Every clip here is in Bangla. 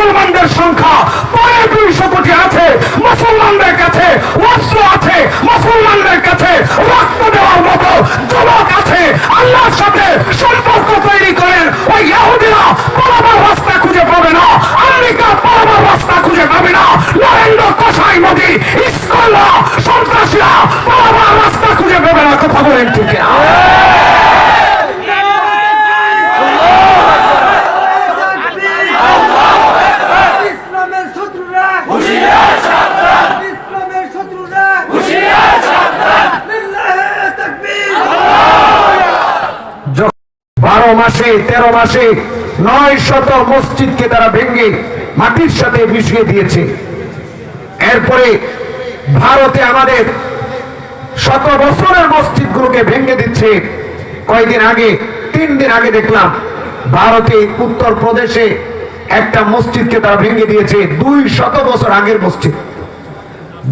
মুসলমানদের সংখ্যা পরে দুইশো কোটি আছে, মুসলমানদের কাছে অস্ত্র আছে, মুসলমানদের কাছে রক্ত দেওয়ার মতো যুবক আছে। আল্লাহর সাথে সম্পর্ক তৈরি করেন, ওই ইহুদিরা পালাবার রাস্তা খুঁজে পাবে না, আমেরিকা পালাবার রাস্তা খুঁজে পাবে না, নরেন্দ্র কোষাই মোদী ইস্কলা সন্ত্রাসীরা পালাবার রাস্তা খুঁজে পাবে না, কথা বলেন ঠিক বারো মাসে, তেরো মাসে নয় শত মসজিদকে তারা ভেঙে মাটির সাথে মিশিয়ে দিয়েছে। এরপরে ভারতে আমাদের শত বছরের মসজিদগুলোকে ভেঙে দিচ্ছে। কয়েকদিন আগে, তিন দিন আগে দেখলাম, ভারতে উত্তর প্রদেশে একটা মসজিদকে তারা ভেঙে দিয়েছে, দুই শত বছর আগের মসজিদ।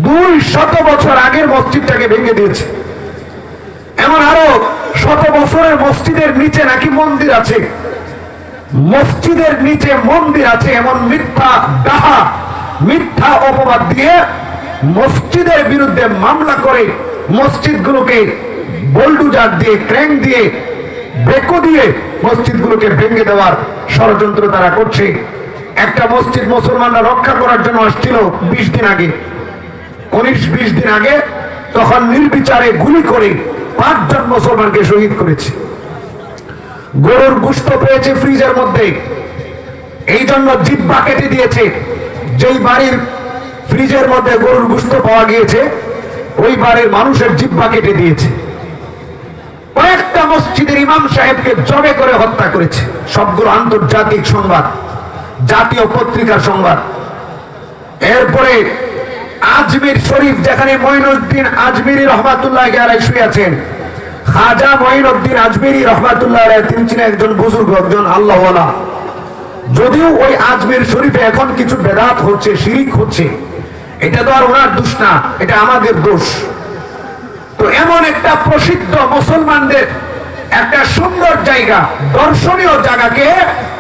দুই শত বছর আগের মসজিদটাকে ভেঙে দিয়েছে। এমন আরও শত বছরের মসজিদের নিচে নাকি মন্দির আছে? মসজিদের নিচে মন্দির আছে, এমন মিথ্যা ডাহা, মিথ্যা অপবাদ দিয়ে মসজিদের বিরুদ্ধে মামলা করে মসজিদগুলোকে বোল্ডুজার দিয়ে ক্র্যাং দিয়ে, বেকো দিয়ে মসজিদগুলোকে ভেঙে দেওয়ার ষড়যন্ত্র তারা করছে। একটা মসজিদ মুসলমানরা রক্ষা করার জন্য আসছিল বিশ দিন আগে। উনিশ, বিশ দিন আগে তখন নির্বিচারে গুলি করে পাঁচজন মুসলমানকে শহীদ করেছে। গরুর গুস্ত পেয়েছে ফ্রিজের মধ্যে। এই জন্য জিব্বা কেটে দিয়েছে। যেই বাড়ির ফ্রিজের মধ্যে গরুর গুস্ত পাওয়া গিয়েছে, ওই বাড়ির মানুষের জিব্বা কেটে দিয়েছে। কয়েকটা মসজিদের ইমাম সাহেবকে জবে করে হত্যা করেছে। সবগুলো আন্তর্জাতিক সংবাদ, জাতীয় পত্রিকার সংবাদ। এরপরে আজমির শরীফ, যেখানে মঈনুদ্দিন আজমিরি রহমাতুল্লাহ আলাই শুয়ে আছেন খাজা মঈনুদ্দিন আজমিরি রহমাতুল্লাহ তিনি ছিলেন একজন বুজুর্গ, একজন আল্লাহওয়ালা। যদিও ওই আজমির শরীফে এখন কিছু বেদাত হচ্ছে, শিরিক হচ্ছে, এটা তো আর ওনার দোষ না, এটা আমাদের দোষ। তো এমন একটা প্রসিদ্ধ মুসলমানদের একটা সুন্দর জায়গা, দর্শনীয় জায়গাকে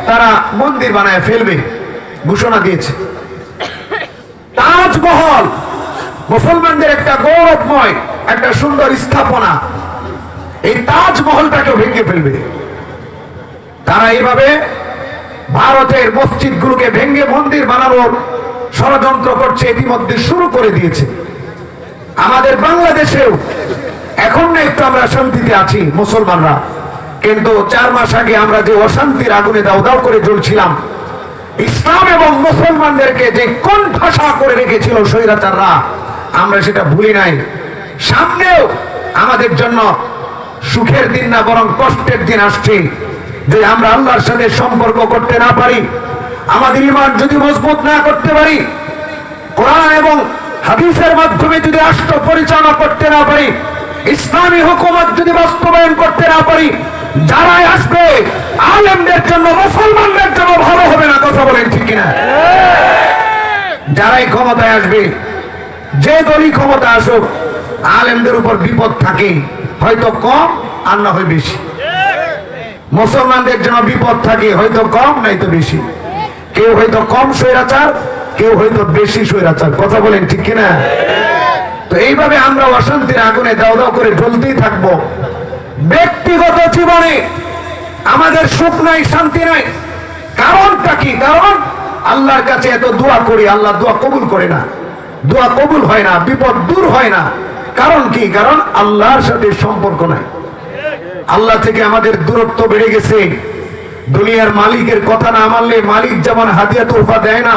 তারা মন্দির বানায় ফেলবে, ঘোষণা দিয়েছে। তাজমহল, মুসলমানদের একটা গৌরবময়, একটা সুন্দর স্থাপনা। এই তাজমহলটাকে ভেঙে ফেলবে। তারা এইভাবে ভারতের মসজিদগুলোকে ভেঙে মন্দির বানানোর ষড়যন্ত্র করছে, ইতিমধ্যে শুরু করে দিয়েছে। আমাদের বাংলাদেশেও এখন একটু আমরা শান্তিতে আছি, মুসলমানরা। কিন্তু চার মাস আগে আমরা যে অশান্তির আগুনে দাও দাও করে জ্বলছিলাম, ইসলাম এবং মুসলমানদেরকে যে কোন ভাষা করে রেখেছিল স্বৈরাচাররা, আমরা সেটা ভুলি নাই। সামনেও আমাদের জন্য সুখের দিন না, বরং কষ্টের দিন আসছে। যে আমরা আল্লাহর সাথে সম্পর্ক করতে না পারি, আমাদের ইমান যদি মজবুত না করতে পারি, কোরআন এবং হাদিসের মাধ্যমে যদি রাষ্ট্র পরিচালনা করতে না পারি, ইসলামী হুকুমত যদি বাস্তবায়ন করতে না পারি, যারাই আসবে, আলেমদের জন্য, মুসলমানদের জন্য ভালো হবে না, কথা বলেন ঠিক কিনা? যারাই ক্ষমতায় আসবে, যে দলই ক্ষমতা আসুক, আলেমদের উপর বিপদ থাকে। হয়তো কম, আর না হয় বেশি। মুসলমানদের জন্য বিপদ থাকে, হয়তো কম নয়তো বেশি। কেউ হয়তো কম স্বৈরাচার, কেউ হয়তো বেশি স্বৈরাচার। কথা বলেন ঠিক কিনা? তো এইভাবে আমরা অশান্তির আগুনে দাও দাও করে জ্বলতেই থাকব। ব্যক্তিগত জীবনে আমাদের সুখ নাই, শান্তি নাই। কারণটা কি? কারণ আল্লাহর কাছে এত দোয়া করি, আল্লাহ দোয়া কবুল করে না। দোয়া কবুল হয় না, বিপদ দূর হয় না। কারণ কি? কারণ আল্লাহর সাথে সম্পর্ক নাই। আল্লাহ থেকে আমাদের দূরত্ব বেড়ে গেছে। দুনিয়ার মালিকের কথা না মানলে মালিক যেমন হাতিয়া তোফা দেয় না,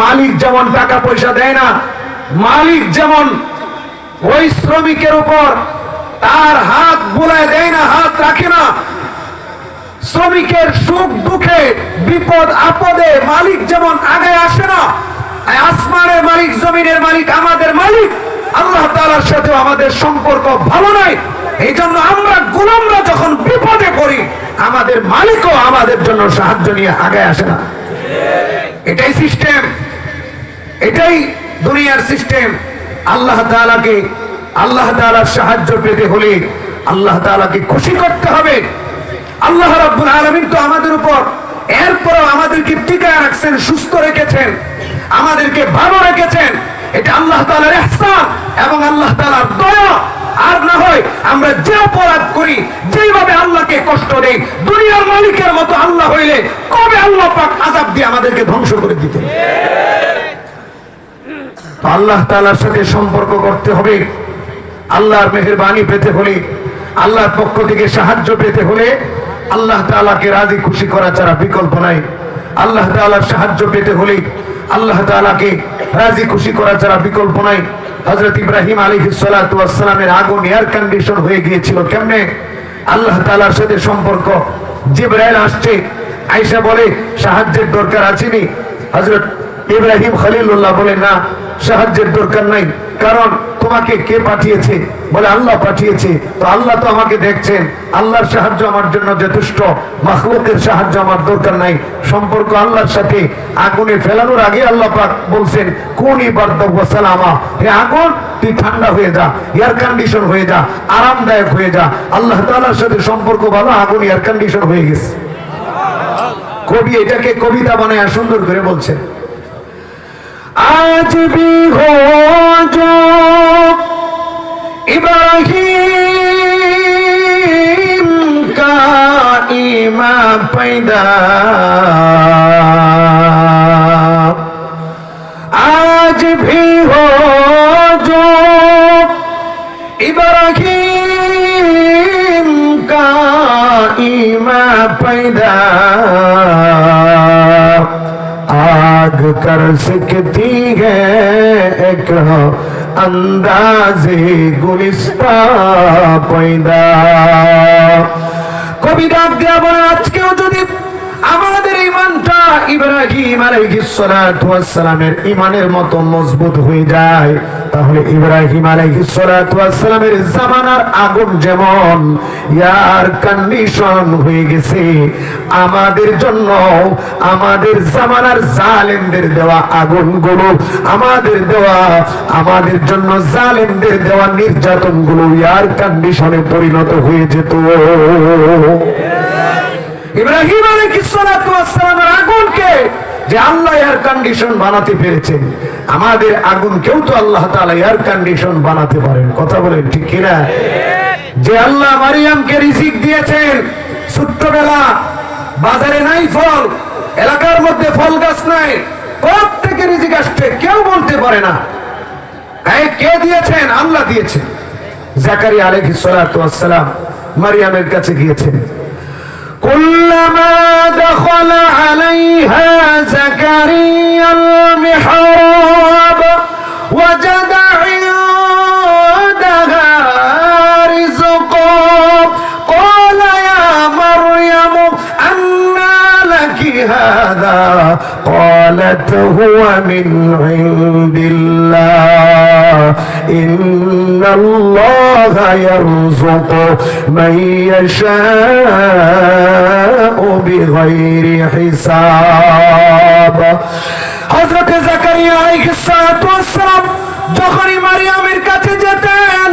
মালিক যেমন টাকা পয়সা দেয় না, মালিক যেমন ওই শ্রমিকের উপর তার হাত বুলায় দেয় না, হাত রাখে না। শ্রমিকের সুখ দুঃখে, বিপদ আপদে মালিক যেমন আগে আসে না আসমানের মালিক, জমিনের মালিক, আমাদের মালিক আল্লাহ তাআলার সাথে আমাদের সম্পর্ক ভালো নাই। এই জন্য আমরা গোলামরা যখন বিপদে পড়ি, আমাদের মালিকও আমাদের জন্য সাহায্য নিয়ে আগে আসে না। এটাই সিস্টেম। এটাই দুনিয়ার সিস্টেম। আল্লাহ তাআলাকে, আল্লাহ তাআলার সাহায্য পেতে হলে আল্লাহ তাআলাকে খুশি করতে হবে। আল্লাহ রাব্বুল আলামিন তো আমাদের উপর এরপর আমাদেরকে টিকায় রাখছেন, সুস্থ রেখেছেন, আমাদেরকে ভালো রেখেছেন। এটা আল্লাহ তাআলার ইহসান এবং আল্লাহ তাআলার দয়া। আর না হয় আমরা যে অপরাধ করি যেভাবে আল্লাহকে কষ্ট দেই, দুনিয়ার মালিকের মতো আল্লাহ হইলে কবে আল্লাহ পাক আযাব দিয়ে আমাদেরকে ধ্বংস করে দিতেন তো আল্লাহ তাআলার সাথে সম্পর্ক করতে হবে। আল্লাহর মেহেরবানি পেতে হলে, আল্লাহর পক্ষ থেকে সাহায্য পেতে হলে আল্লাহ তাআলাকে রাজি খুশি করা ছাড়া বিকল্প নাই। আল্লাহ তাআলার সাহায্য পেতে হলে আল্লাহ তালাকে রাজি খুশি করা যারা বিকল্প নাই হজরত ইব্রাহিম আলী সালামের আগুন এয়ার কন্ডিশন হয়ে গিয়েছিল কেমনে? আল্লাহ তালার সাথে সম্পর্ক। জিব্রাইল আসছে আইসা বলে, সাহায্যের দরকার আছেনি হজরত ইব্রাহিম খালিল্লাহ বলে, না, সাহায্যের দরকার নাই। কারণ তোমাকে কে পাঠিয়েছে বলে আল্লাহ পাঠিয়েছে? তো আল্লাহ তো আমাকে দেখছেন। আল্লাহর সাহায্য আমার জন্য যথেষ্ট। মাখলুকের সাহায্য আমার দরকার নাই। সম্পর্ক আল্লাহর সাথে আগুনে ফেলানোর আগে আল্লাহ পাক বলছেন, কোন সালামা। হে আগুন, তুই ঠান্ডা হয়ে যা, এয়ার কন্ডিশন হয়ে যা, আরামদায়ক হয়ে যা। আল্লাহ তাআলার সাথে সম্পর্ক ভালো, আগুন, এয়ার কন্ডিশন হয়ে গেছে। কবি এটাকে কবিতা বানায় সুন্দর করে বলছেন। আজ বিহজ ইব্রাহিম কাইমা পৈদা আজ ভি হো যো ইব্রাহিম কাইমা পৈদা कर सकती है एक अंदाजे गुलिस्ता पैदा কবি ডাক দেয়া বলে আজকেও যদি আমাদের ইমানটা ইব্রাহিম আলাইহিস সালাতু ওয়াস সালামের ইমানের মতো মজবুত হয়ে যায় তাহলে ইব্রাহিম আলাইহিস সালাতু ওয়াস সালামের জামানার আগুন যেমন ইয়ার কন্ডিশন হয়ে গেছে, আমাদের জন্য আমাদের জামানার জালেমদের দেওয়া আগুনগুলো, আমাদের দেওয়া, আমাদের জন্য জালেমদের দেওয়া নির্যাতনগুলো ইয়ার কন্ডিশনে পরিণত হয়ে যেত। ইব্রাহিম আলাইহিস সালাতু ওয়াস আগুনকে যে আল্লাহ এয়ার কন্ডিশন বানাতে পেরেছেন আমাদের আগুনকেও তো আল্লাহ তাআলা এয়ার কন্ডিশন বানাতে পারেন। কথা বলেন ঠিক কিনা? যে আল্লাহ মারিয়ামকে রিজিক দিয়েছেন, ছোট্টবেলা, বাজারে নাই ফল, এলাকার মধ্যে ফল গাছ নাই কোথ থেকে রিজিক আসছে, কেউ বলতে পারে না। কে দিয়েছেন? আল্লাহ দিয়েছেন। সালাতু ওয়াস সালাম মারিয়ামের কাছে গিয়েছেন। كلما دخل عليها زكريا المحراب وجد عندها رزقا. قال يا مريم أنى لك هذا؟ قالت هو من عند الله. إن الله يرزق من يشاء بغير حساب হযরত জাকারিয়া আলাইহিস সালাতু ওয়াস সালাম যখনই মারিয়ামের কাছে যেতেন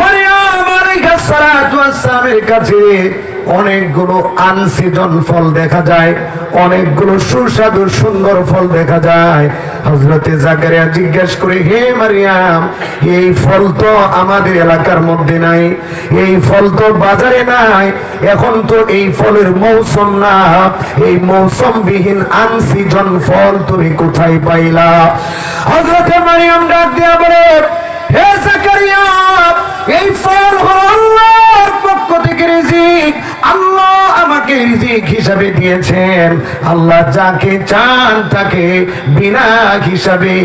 মারিয়াম আলাইহিস সালাতু ওয়াস সালামের কাছে অনেকগুলো আনসিজন ফল দেখা যায়, অনেকগুলো সুস্বাদু সুন্দর ফল দেখা যায়। হজরতে জাকারিয়া জিজ্ঞেস করে, হে মারিয়াম, এই ফল তো আমাদের এলাকার মধ্যে নাই, এই ফল তো বাজারে নাই, এখন তো এই ফলের মৌসুম না, এই মৌসুম বিহীন আনসিজন ফল তুমি কোথায় পাইলা? হজরতে মারিয়াম ডাক দিয়া বলে, হে জাকারিয়া, এই ফল হলো আল্লাহর পক্ষ থেকে রিজিক আল্লাহ আমাকে রিজিক হিসাবে দিয়েছেন। আল্লাহ যাকে চান তাকে বিনা হিসাবে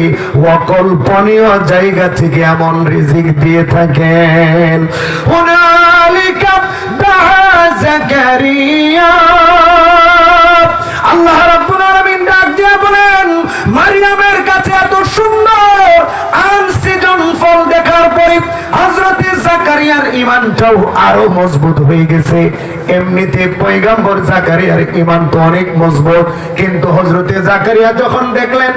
অকল্পনীয় জায়গা থেকে এমন রিজিক দিয়ে থাকেন। আল্লাহ ডাক দিয়ে বলেন, মারিয়ামের কাছে এত সুন্দর আনসিজন ফল দেখার পরে হযরত জাকারিয়ার আরও মজবুত হয়ে গেছে। এমনিতে পয়গাম্বর জাকারিয়ার ইমান তো অনেক মজবুত, কিন্তু হজরতে জাকারিয়া যখন দেখলেন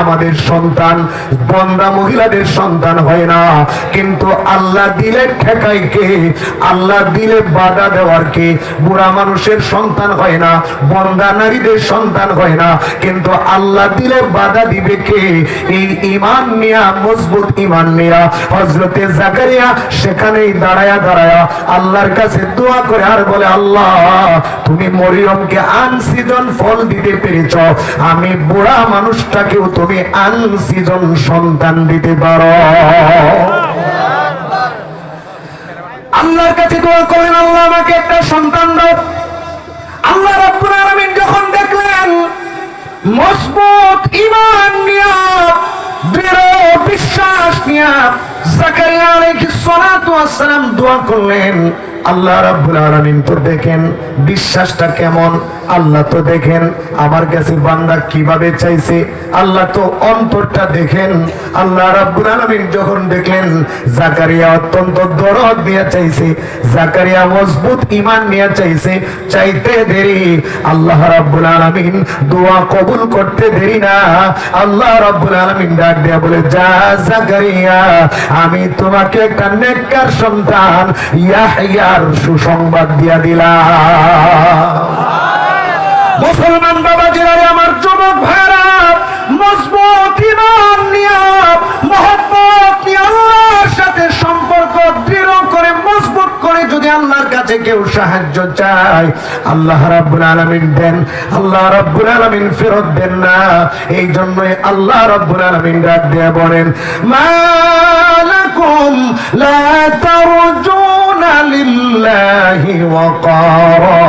আমাদের সন্তান, বন্দা মহিলাদের সন্তান হয় না, কিন্তু আল্লাহ দিলে ঠেকাই কে? আল্লাহ দিলে বাধা দেওয়ার কে? বুড়া মানুষের সন্তান হয় না, বন্দা নারীদের সন্তান হয় না। কিন্তু আল্লাহ দিলে বাধা দিবে কে? এই ইমান নিয়া, মজবুত ইমান নিয়া। হজরতে জাকারিয়া সেখানেই দাঁড়ায়া দাঁড়ায়া আল্লাহর কাছে দোয়া করে আর বলে, আল্লাহ, তুমি মরিয়মকে আনসিজন ফল দিতে পেরেছ। আমি বুড়া মানুষটাকেও তুমি আনসিজন সন্তান দিতে পারো। আল্লাহর কাছে দোয়া করেন, আল্লাহ আমাকে একটা সন্তান দাও। আল্লাহ রব্বুল আলামিন যখন দেখলেন মজবুত ইমান নিয়া, দৃঢ় বিশ্বাস নিয়া জাকারিয়া আলাইহিস সালাতু ওয়াস সালাম দোয়া করলেন আল্লাহ রাব্বুল আলামিন তো দেখেন, বিশ্বাসটা কেমন? আল্লাহ তো দেখেন, আমার কাছে বান্দা কীভাবে চাইছে? আল্লাহ তো অন্তরটা দেখেন। আল্লাহ রাব্বুল আলামিন যখন দেখলেন, জাকারিয়া অত্যন্ত দরদ নিয়ে চাইছে, জাকারিয়া মজবুত ঈমান নিয়ে চাইছে, চাইতে দেরি। আল্লাহ রাব্বুল আলামিন দোয়া কবুল করতে দেরি না। আল্লাহ রাব্বুল আলামিন ডাক দেয়া বলে, যা জাকারিয়া, আমি তোমাকে একটা নেককার সন্তান ইয়াহইয়ার সুসংবাদ দিয়া দিলা মুসলমান বাবা বাবাজিরা আমার যুবক ভাইরা, মজবুত ইমান নিয়া, মহব্বত নিয়ে আল্লাহর সাথে সম্পর্ক দৃঢ় করে, মজবুত করে যদি আল্লাহর কাছে কেউ সাহায্য চায় আল্লাহ রাব্বুল আলামিন দেন আল্লাহ রাব্বুল আলামিন ফেরত দেন না এই জন্যই আল্লাহ রাব্বুল আলামিন ডাক দিয়ে বলেন মালাকুম লা তারজুনা লিল্লাহি ওয়াকারা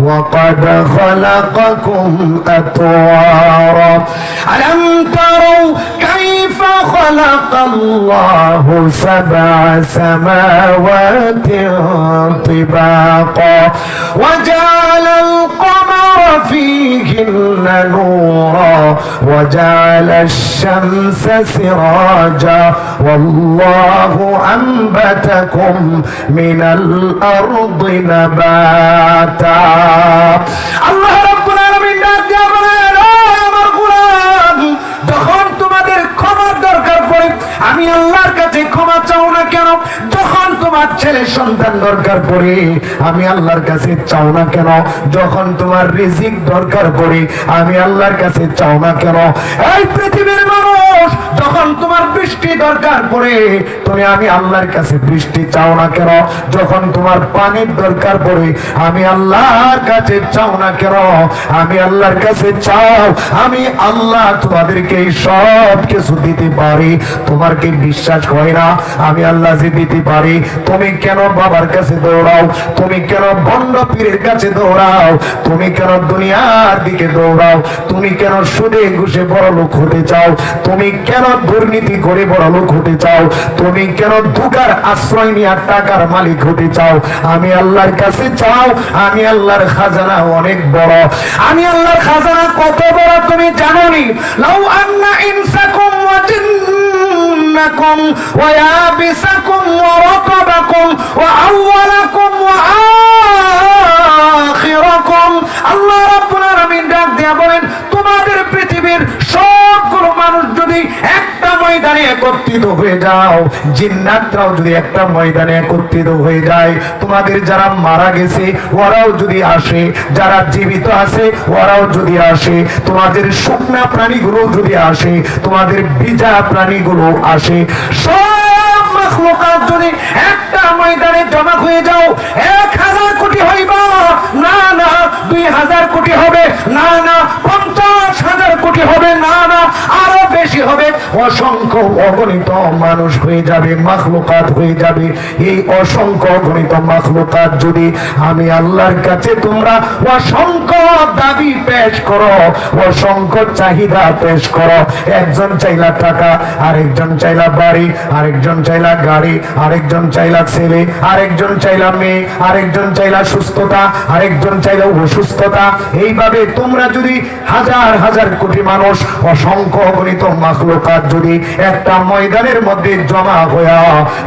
وقد خلقكم أطوارا ألم تروا كيف خلق الله سبع سماوات طباقا وجعل القمر فيهن نورا وجعل الشمس سراجا والله أنبتكم من الأرض نباتا. الله আমি আল্লাহর কাছে ক্ষমা চাও না কেন? যখন তোমার ছেলে সন্তান দরকার পড়ে, আমি আল্লাহর কাছে চাও না কেন? যখন তোমার রিজিক দরকার পড়ে, আমি আল্লাহর কাছে চাও না কেন? এই পৃথিবীর মানুষ, যখন তোমার বৃষ্টি দরকার পড়ে, তুমি আমি আল্লাহর কাছে বৃষ্টি চাও না কেন? যখন তোমার পানির দরকার পড়ে, আমি আল্লাহর কাছে চাও না কেন? আমি আল্লাহর কাছে চাও, আমি আল্লাহ তোমাদেরকে সব কিছু দিতে পারি। তোমার কি বিশ্বাস হয় না? আমি আল্লাহ যে দিতে পারি তুমি কেন বাবার কাছে দৌড়াও? তুমি কেন বন্ড পীরের কাছে দৌড়াও? তুমি কেন দুনিয়ার দিকে দৌড়াও? তুমি কেন সুদে ঘুষে বড় লোক হতে চাও? তুমি কেন দুর্নীতি করে বড় লোক হতে চাও? তুমি কেন ধোকার আশ্রয় নিয়ে টাকার মালিক হতে চাও? আমি আল্লাহর কাছে চাও, আমি আল্লাহর খাজানা অনেক বড়। আমি আল্লাহর খাজানা কত বড় তুমি জানো নি লাউ আন্না ইনসাকুম ওয়া জিন্নাকুম রাকাবাকুম ওয়া আউওয়ালাকুম ওয়া আখিরাকুম আল্লাহ রাব্বুল আলামিন ডাক দিয়া বলেন, তোমাদের পৃথিবীর সবগুলো মানুষ যদি একটা ময়দানে একত্রিত হয়ে যাও। জিন্নাতরাও যদি একটা ময়দানে একত্রিত হয়ে যায়, তোমাদের যারা মারা গেছে, ওরাও যদি আসে, যারা জীবিত আছে, ওরাও যদি আসে, তোমাদের শুকনা প্রাণীগুলো যদি আসে, তোমাদের বিজা প্রাণীগুলো আসে। সব মাখলুকাত যদি একটা ময়দানে জমা হয়ে যাও, এক হাজার কোটি না না, দুই হাজার কোটি হবে। না না, পঞ্চাশ হাজার কোটি হবে। না না, আরও বেশি হবে। অসংখ্য অগণিত মানুষ হয়ে যাবে, মাখলুকাত হয়ে যাবে। এই অসংখ্য অগণিত মাখলুকাত যদি আমি আল্লাহর কাছে তোমরা অসংখ্য দাবি পেশ করো, অসংখ্য চাহিদা পেশ করো। একজন চাইলা টাকা, আরেকজন চাইলা বাড়ি, আরেকজন চাইলা গাড়ি, আরেকজন চাইলা ছেলে, আরেকজন চাইলা মেয়ে, আরেকজন চাইলা সুস্থতা, আরেকজন চাইলা অসুস্থতা। এইভাবে তোমরা যদি হাজার হাজার কোটি মানুষ, অসংখ্য অগণিত মাখলুকাত যদি একটা ময়দানের মধ্যে জমা হইয়া,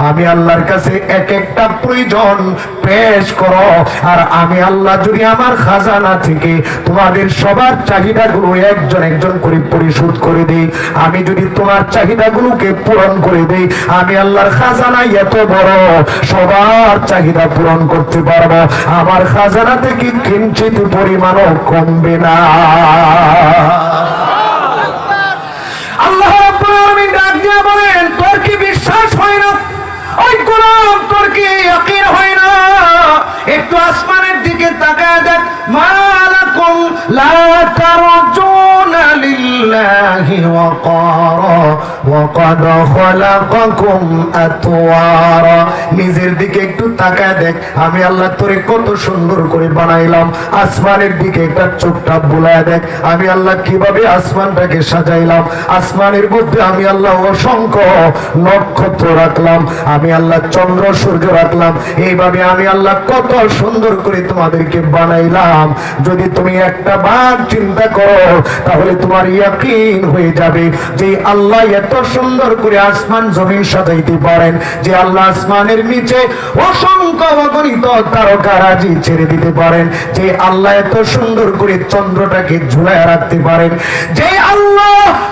আমি আল্লাহর কাছে এক একটা প্রয়োজন পেশ করো। আর আমি আল্লাহ যদি আমার খাজানা থেকে তোমাদের সবার চাহিদাগুলো একজন একজন করে পরিশোধ করে দেই, আমি যদি তোমার চাহিদাগুলোকে পূরণ করে দেই, আমি আল্লাহর খাজানা এত বড়, সবার চাহিদা পূরণ করতে পারব। আমার খাজানা থেকে কিঞ্চিত পরিমাণও কমবে না। হয় হয় আসমানের দিকে তাকায় দেখ মালাকুম লা তারজুনা লিল্লাহি ওয়াকারা ওয়া ক্বাদ খালাকাকুম আতওয়ারা নিজের দিকে একটু তাকায় দেখ। আমি আল্লাহ তোরে কত সুন্দর করে বানাইলাম। আসমানের দিকে একটা চোখটা বুলায় দেখ। আমি আল্লাহ কীভাবে আসমানটাকে সাজাইলাম। আসমানের মধ্যে আমি আল্লাহ অসংখ্য নক্ষত্র রাখলাম। আমি আল্লাহ চন্দ্র, সূর্য রাখলাম। এইভাবে আমি আল্লাহ কত সুন্দর করে তোমাদেরকে বানাইলাম। যদি তুমি একটা বার চিন্তা করো, তাহলে তোমার ইয়াকিন হয়ে যাবে। যে আল্লাহ এত সুন্দর করে আসমান, জমিন সাজাইতে পারেন, যে আল্লাহ আসমানের নিচে অসংখ্য অগণিত তারকারাজি ছেড়ে দিতে পারেন, যে আল্লাহ এত সুন্দর করে চন্দ্রটাকে ঝুলায় রাখতে পারেন, যে আল্লাহ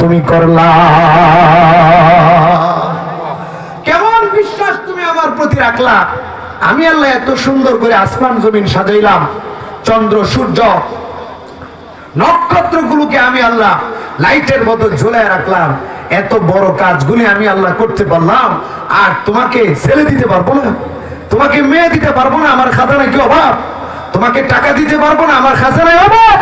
তুমি করলা। কেমন বিশ্বাস তুমি আমার প্রতি রাখলা? আমি আল্লাহ এত সুন্দর করে আসমান জমিন সাজাইলাম, চন্দ্র, সূর্য, নক্ষত্রগুলোকে আমি আল্লাহ লাইটের মতো ঝুলায় রাখলাম। এত বড় কাজগুলি আমি আল্লাহ করতে পারলাম, আর তোমাকে ছেলে দিতে পারব না, তোমাকে মেয়ে দিতে পারব না, আমার খাজানায় কি অভাব? তোমাকে টাকা দিতে পারব না, আমার খাজানায় অভাব?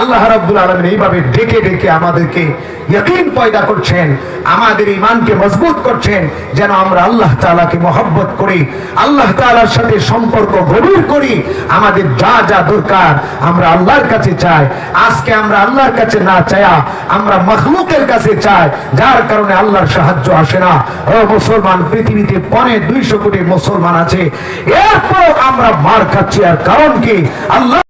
আল্লাহ রাব্বুল আলামিন এইভাবে ডেকে ডেকে আমাদেরকে ইয়াকিন পয়দা করছেন, আমাদের ইমানকে মজবুত করছেন, যেন আমরা আল্লাহ তাআলাকে মহব্বত করি, আল্লাহ তাআলার সাথে সম্পর্ক গভীর করি। আমাদের যা যা দরকার আমরা আল্লাহর কাছে চাই। আজকে আমরা আল্লাহর কাছে না চায়া আমরা মখলুকের কাছে চাই, যার কারণে আল্লাহর সাহায্য আসে না। ও মুসলমান, পৃথিবীতে পনে দুইশো কোটি মুসলমান আছে। এরপর আমরা মার খাচ্ছি, আর কারণ কি? আল্লাহ